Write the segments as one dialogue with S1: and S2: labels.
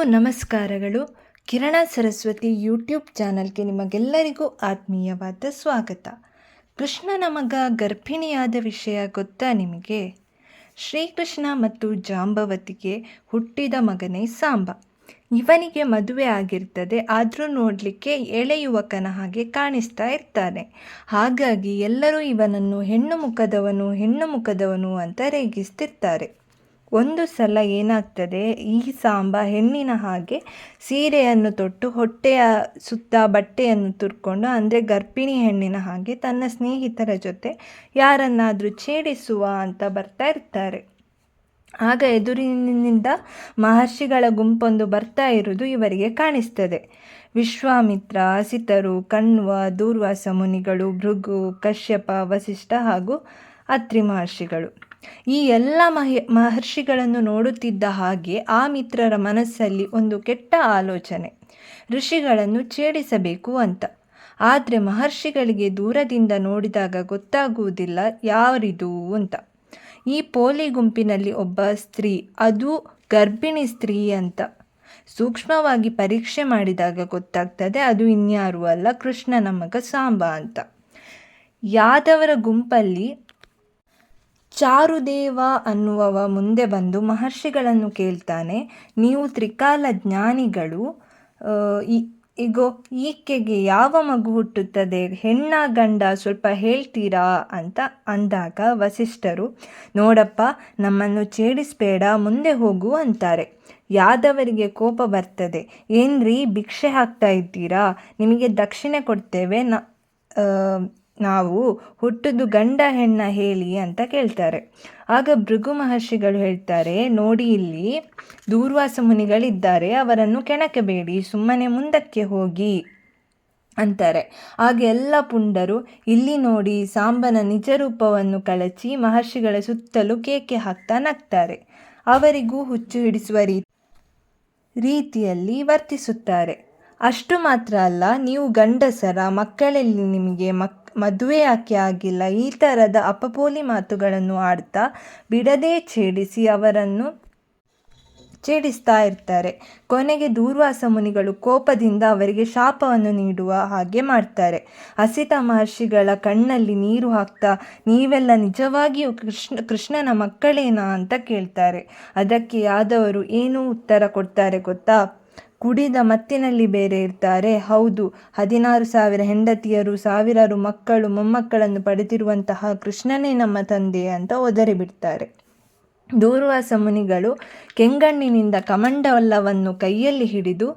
S1: ನಮಸ್ಕಾರಗಳು. ಕಿರಣ ಸರಸ್ವತಿ ಯೂಟ್ಯೂಬ್ ಚಾನಲ್ಗೆ ನಿಮಗೆಲ್ಲರಿಗೂ ಆತ್ಮೀಯವಾದ ಸ್ವಾಗತ. ಕೃಷ್ಣನ ಮಗ ಗರ್ಭಿಣಿಯಾದ ವಿಷಯ ಗೊತ್ತಾ ನಿಮಗೆ? ಶ್ರೀಕೃಷ್ಣ ಮತ್ತು ಜಾಂಬವತಿಗೆ ಹುಟ್ಟಿದ ಮಗನೇ ಸಾಂಬ. ಇವನಿಗೆ ಮದುವೆ ಆಗಿರ್ತದೆ, ಆದರೂ ನೋಡಲಿಕ್ಕೆ ಎಳೆ ಯುವಕನ ಹಾಗೆ ಕಾಣಿಸ್ತಾ ಇರ್ತಾನೆ. ಹಾಗಾಗಿ ಎಲ್ಲರೂ ಇವನನ್ನು ಹೆಣ್ಣು ಮುಖದವನು ಹೆಣ್ಣು ಮುಖದವನು ಅಂತ ರೇಗಿಸ್ತಿರ್ತಾರೆ. ಒಂದು ಸಲ ಏನಾಗ್ತದೆ, ಈ ಸಾಂಬ ಹೆಣ್ಣಿನ ಹಾಗೆ ಸೀರೆಯನ್ನು ತೊಟ್ಟು ಹೊಟ್ಟೆಯ ಸುತ್ತ ಬಟ್ಟೆಯನ್ನು ತುರ್ಕೊಂಡು, ಅಂದರೆ ಗರ್ಭಿಣಿ ಹೆಣ್ಣಿನ ಹಾಗೆ ತನ್ನ ಸ್ನೇಹಿತರ ಜೊತೆ ಯಾರನ್ನಾದರೂ ಛೇಡಿಸುವ ಅಂತ ಬರ್ತಾ ಇರ್ತಾರೆ. ಆಗ ಎದುರಿನಿಂದ ಮಹರ್ಷಿಗಳ ಗುಂಪೊಂದು ಬರ್ತಾ ಇರುವುದು ಇವರಿಗೆ ಕಾಣಿಸ್ತದೆ. ವಿಶ್ವಾಮಿತ್ರ ಅಸಿತರು ಕಣ್ವ, ದೂರ್ವಾಸ ಮುನಿಗಳು, ಭೃಗು, ಕಶ್ಯಪ, ವಸಿಷ್ಠ ಹಾಗೂ ಅತ್ರಿ ಮಹರ್ಷಿಗಳು. ಈ ಎಲ್ಲ ಮಹಿ, ಮಹರ್ಷಿಗಳನ್ನು ನೋಡುತ್ತಿದ್ದ ಹಾಗೆ ಆ ಮಿತ್ರರ ಮನಸ್ಸಲ್ಲಿ ಒಂದು ಕೆಟ್ಟ ಆಲೋಚನೆ. ಋಷಿಗಳನ್ನು ಛೇಡಿಸಬೇಕು ಅಂತ. ಆದರೆ ಮಹರ್ಷಿಗಳಿಗೆ ದೂರದಿಂದ ನೋಡಿದಾಗ ಗೊತ್ತಾಗುವುದಿಲ್ಲ ಯಾರಿದು ಅಂತ. ಈ ಪೋಲಿ ಗುಂಪಿನಲ್ಲಿ ಒಬ್ಬ ಸ್ತ್ರೀ, ಅದು ಗರ್ಭಿಣಿ ಸ್ತ್ರೀ ಅಂತ. ಸೂಕ್ಷ್ಮವಾಗಿ ಪರೀಕ್ಷೆ ಮಾಡಿದಾಗ ಗೊತ್ತಾಗ್ತದೆ ಅದು ಇನ್ಯಾರು ಅಲ್ಲ ಕೃಷ್ಣನ ಮಗ ಸಾಂಬ ಅಂತ. ಯಾದವರ ಗುಂಪಲ್ಲಿ ಚಾರುದೇವ ಅನ್ನುವವ ಮುಂದೆ ಬಂದು ಮಹರ್ಷಿಗಳನ್ನು ಕೇಳ್ತಾನೆ. ನೀವು ತ್ರಿಕಾಲ ಜ್ಞಾನಿಗಳು ಈಗೋ ಈಕೆಗೆ ಯಾವ ಮಗು ಹುಟ್ಟುತ್ತದೆ? ಹೆಣ್ಣ, ಗಂಡ ಸ್ವಲ್ಪ ಹೇಳ್ತೀರಾ ಅಂತ ಅಂದಾಗ ವಸಿಷ್ಠರು, ನೋಡಪ್ಪ, ನಮ್ಮನ್ನು ಛೇಡಿಸ್ಬೇಡ, ಮುಂದೆ ಹೋಗು ಅಂತಾರೆ. ಯಾದವರಿಗೆ ಕೋಪ ಬರ್ತದೆ. ಏನ್ರಿ, ಭಿಕ್ಷೆ ಹಾಕ್ತಾ ಇದ್ದೀರಾ? ನಿಮಗೆ ದಕ್ಷಿಣೆ ಕೊಡ್ತೇವೆ. ನ ನಾವು ಹುಟ್ಟುದು ಗಂಡ ಹೆಣ್ಣ ಹೇಳಿ ಅಂತ ಕೇಳ್ತಾರೆ. ಆಗ ಭೃಗು ಮಹರ್ಷಿಗಳು ಹೇಳ್ತಾರೆ, ನೋಡಿ ಇಲ್ಲಿ ದೂರ್ವಾಸ ಮುನಿಗಳಿದ್ದಾರೆ, ಅವರನ್ನು ಕೆಣಕಬೇಡಿ, ಸುಮ್ಮನೆ ಮುಂದಕ್ಕೆ ಹೋಗಿ ಅಂತಾರೆ. ಆಗ ಎಲ್ಲ ಪುಂಡರು, ಇಲ್ಲಿ ನೋಡಿ ಸಾಂಬನ ನಿಜ ರೂಪವನ್ನು ಕಳಚಿ ಮಹರ್ಷಿಗಳ ಸುತ್ತಲೂ ಕೇಕೆ ಹಾಕ್ತಾ ನಗ್ತಾರೆ. ಅವರಿಗೂ ಹುಚ್ಚು ಹಿಡಿಸುವ ರೀತಿ ರೀತಿಯಲ್ಲಿ ವರ್ತಿಸುತ್ತಾರೆ. ಅಷ್ಟು ಮಾತ್ರ ಅಲ್ಲ, ನೀವು ಗಂಡಸರ, ಮಕ್ಕಳಲ್ಲಿ ನಿಮಗೆ ಮಕ್ ಮದುವೆ ಯಾಕೆ ಆಗಿಲ್ಲ. ಈ ಥರದ ಅಪಪೋಲಿ ಮಾತುಗಳನ್ನು ಆಡ್ತಾ ಬಿಡದೇ ಛೇಡಿಸಿ ಅವರನ್ನು ಛೇಡಿಸ್ತಾ ಇರ್ತಾರೆ. ಕೊನೆಗೆ ದೂರ್ವಾಸ ಮುನಿಗಳು ಕೋಪದಿಂದ ಅವರಿಗೆ ಶಾಪವನ್ನು ನೀಡುವ ಹಾಗೆ ಮಾಡ್ತಾರೆ. ಹಸಿತ ಮಹರ್ಷಿಗಳ ಕಣ್ಣಲ್ಲಿ ನೀರು ಹಾಕ್ತಾ, ನೀವೆಲ್ಲ ನಿಜವಾಗಿಯೂ ಕೃಷ್ಣ, ಕೃಷ್ಣನ ಮಕ್ಕಳೇನಾ? ಅಂತ ಕೇಳ್ತಾರೆ. ಅದಕ್ಕೆ ಯಾದವರು ಏನೂ ಉತ್ತರ ಕೊಡ್ತಾರೆ ಗೊತ್ತಾ? ಕುಡಿದ ಮತ್ತಿನಲ್ಲಿ ಬೇರೆ ಇರ್ತಾರೆ. ಹೌದು, ಹದಿನಾರು ಸಾವಿರ ಹೆಂಡತಿಯರು, ಸಾವಿರಾರು ಮಕ್ಕಳು, ಮೊಮ್ಮಕ್ಕಳನ್ನು ಪಡೆದಿರುವಂತಹ ಕೃಷ್ಣನೇ ನಮ್ಮ ತಂದೆ ಅಂತ ಒದರಿ ಬಿಡ್ತಾರೆ ದೂರ್ವಾಸ ಮುನಿಗಳು ಕೆಂಗಣ್ಣಿನಿಂದ ಕಮಂಡವಲ್ಲವನ್ನು ಕೈಯಲ್ಲಿ ಹಿಡಿದು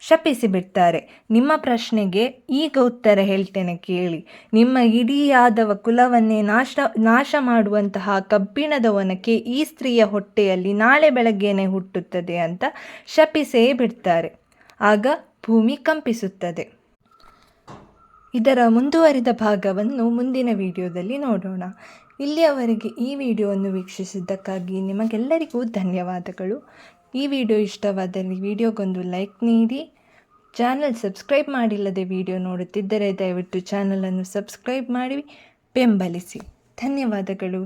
S1: ಶಪಿಸಿ ಬಿಡ್ತಾರೆ ನಿಮ್ಮ ಪ್ರಶ್ನೆಗೆ ಈಗ ಉತ್ತರ ಹೇಳ್ತೇನೆ ಕೇಳಿ. ನಿಮ್ಮ ಇಡೀ ಯಾದವ ಕುಲವನ್ನೇ ನಾಶ ನಾಶ ಮಾಡುವಂತಹ ಕಬ್ಬಿಣದ ಒನಕೆ ಈ ಸ್ತ್ರೀಯ ಹೊಟ್ಟೆಯಲ್ಲಿ ನಾಳೆ ಬೆಳಗ್ಗೆನೆ ಹುಟ್ಟುತ್ತದೆ ಅಂತ ಶಪಿಸೇ ಬಿಡ್ತಾರೆ. ಆಗ ಭೂಮಿ ಕಂಪಿಸುತ್ತದೆ. ಇದರ ಮುಂದುವರಿದ ಭಾಗವನ್ನು ಮುಂದಿನ ವಿಡಿಯೋದಲ್ಲಿ ನೋಡೋಣ. ಇಲ್ಲಿಯವರೆಗೆ ಈ ವಿಡಿಯೋವನ್ನು ವೀಕ್ಷಿಸಿದ್ದಕ್ಕಾಗಿ ನಿಮಗೆಲ್ಲರಿಗೂ ಧನ್ಯವಾದಗಳು. ಈ ವಿಡಿಯೋ ಇಷ್ಟವಾದಲ್ಲಿ ವಿಡಿಯೋಗೊಂದು ಲೈಕ್ ನೀಡಿ, ಚಾನಲ್ ಸಬ್ಸ್ಕ್ರೈಬ್ ಮಾಡಿಲ್ಲದೆ ವಿಡಿಯೋ ನೋಡುತ್ತಿದ್ದರೆ ದಯವಿಟ್ಟು ಚಾನಲನ್ನು ಸಬ್ಸ್ಕ್ರೈಬ್ ಮಾಡಿ, ಬೆಂಬಲಿಸಿ. ಧನ್ಯವಾದಗಳು.